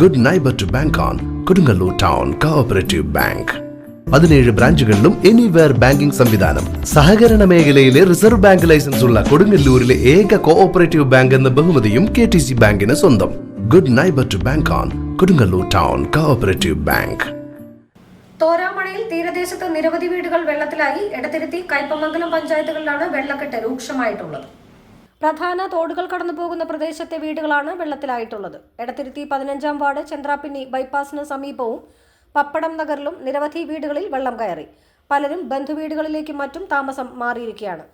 Good neighbour to bank on Kodungallur town cooperative bank പതിനേഴ് ബ്രാഞ്ചുകളിലും anywhere banking സംവിധാനം. സഹകരണ മേഖലയിലെ റിസർവ് ബാങ്ക് ലൈസൻസ് ഉള്ള കൊടുങ്ങല്ലൂരിലെ ഏക കോഓപ്പറേറ്റീവ് ബാങ്ക് എന്ന ബഹുമതിയും കെ ടി സി ബാങ്കിന് സ്വന്തം. Good neighbour to bank on Kodungallur town cooperative bank തോരാമണയിൽ തീരദേശത്ത് നിരവധി വീടുകൾ വെള്ളത്തിലായി. എടത്തിരുത്തി കൈപ്പമംഗലം പഞ്ചായത്തുകളിലാണ് വെള്ളക്കെട്ട് രൂക്ഷമായിട്ടുള്ളത്. പ്രധാന തോടുകൾ കടന്നു പോകുന്ന പ്രദേശത്തെ വീടുകളാണ് വെള്ളത്തിലായിട്ടുള്ളത്. എടത്തിരുത്തി പതിനഞ്ചാം വാർഡ് ചന്ദ്രാപ്പിന്നി ബൈപ്പാസിന് സമീപവും പപ്പടം നഗറിലും നിരവധി വീടുകളിൽ വെള്ളം കയറി. പലരും ബന്ധുവീടുകളിലേക്കും മറ്റും താമസം മാറിയിരിക്കുകയാണ്.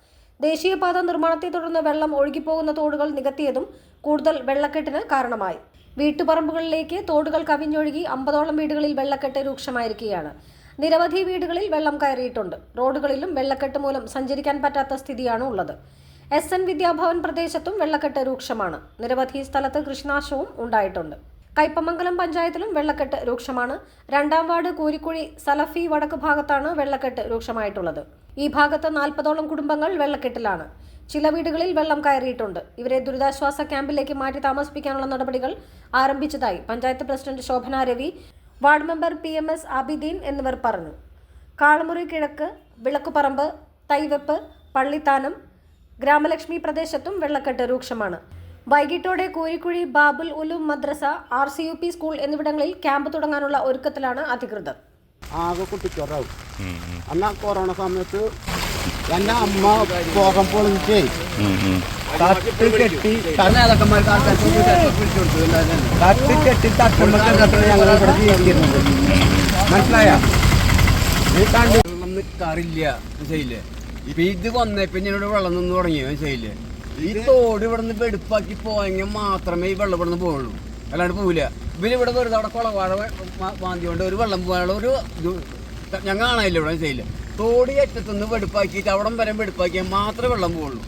ദേശീയപാത നിർമ്മാണത്തെ തുടർന്ന് വെള്ളം ഒഴുകിപ്പോകുന്ന തോടുകൾ നികത്തിയതും കൂടുതൽ വെള്ളക്കെട്ടിന് കാരണമായി. വീട്ടുപറമ്പുകളിലേക്ക് തോടുകൾ കവിഞ്ഞൊഴുകി അമ്പതോളം വീടുകളിൽ വെള്ളക്കെട്ട് രൂക്ഷമായിരിക്കുകയാണ്. നിരവധി വീടുകളിൽ വെള്ളം കയറിയിട്ടുണ്ട്. റോഡുകളിലും വെള്ളക്കെട്ട് മൂലം സഞ്ചരിക്കാൻ പറ്റാത്ത സ്ഥിതിയാണ് ഉള്ളത് എസ് എൻ വിദ്യാഭവൻ പ്രദേശത്തും വെള്ളക്കെട്ട് രൂക്ഷമാണ്. നിരവധി സ്ഥലത്ത് കൃഷിനാശവും ഉണ്ടായിട്ടുണ്ട്. കൈപ്പമംഗലം പഞ്ചായത്തിലും വെള്ളക്കെട്ട് രൂക്ഷമാണ്. രണ്ടാം വാർഡ് കൂരിക്കുഴി സലഫി വടക്ക് ഭാഗത്താണ് വെള്ളക്കെട്ട് രൂക്ഷമായിട്ടുള്ളത്. ഈ ഭാഗത്ത് നാൽപ്പതോളം കുടുംബങ്ങൾ വെള്ളക്കെട്ടിലാണ്. ചില വീടുകളിൽ വെള്ളം കയറിയിട്ടുണ്ട്. ഇവരെ ദുരിതാശ്വാസ ക്യാമ്പിലേക്ക് മാറ്റി താമസിപ്പിക്കാനുള്ള നടപടികൾ ആരംഭിച്ചതായി panchayat president Shobhana Ravi ward member P M S Abideen എന്നിവർ പറഞ്ഞു. കാളമുറി കിഴക്ക് വിളക്കുപറമ്പ് തൈവെപ്പ് പള്ളിത്താനം ഗ്രാമലക്ഷ്മി പ്രദേശത്തും വെള്ളക്കെട്ട് രൂക്ഷമാണ്. വൈകിട്ടോടെ Korikkuzhi Babul Uloom Madrasa R C U P school എന്നിവിടങ്ങളിൽ ക്യാമ്പ് തുടങ്ങാനുള്ള ഒരുക്കത്തിലാണ് അധികൃതർ. ആകെ കുട്ടിച്ചോറാവും. അന്ന് കൊറോണ സമയത്ത് എന്റെ അമ്മ പോകം പൊളിച്ചേ തട്ട് കെട്ടി നേതാക്കന്മാർക്ക് തട്ട് കെട്ടി തട്ടുമ്പോൾ ഞങ്ങൾ ഇവിടെ മനസ്സിലായ? നീ കണ്ടു. വെള്ളം നിൽക്കാറില്ല മനസ്സിലായില്ലേ ഇപ്പൊ ഇത് വന്നേ പിന്നെ ഇവിടെ വെള്ളം നിന്ന് തുടങ്ങി ശരിയില്ലേ ഈ തോട് ഇവിടെ നിന്ന് വെടുപ്പാക്കി പോയെങ്കിൽ മാത്രമേ ഈ വെള്ളം ഇവിടെ നിന്ന് പോകുള്ളൂ അല്ലാണ്ട് പോവില്ല ഇവർ ഇവിടെ വെറുതെ അവിടെ കുളവാഴ വാന്തിയോണ്ട് ഒരു വെള്ളം പോകാനുള്ള ഒരു ഞാൻ ഞങ്ങൾ കാണാനില്ല ഇവിടെ ശരിയില്ല തോടി അറ്റത്തുനിന്ന് വെടുപ്പാക്കിയിട്ട് അവിടം വരെ വെടുപ്പാക്കിയാൽ മാത്രമേ വെള്ളം പോകുള്ളൂ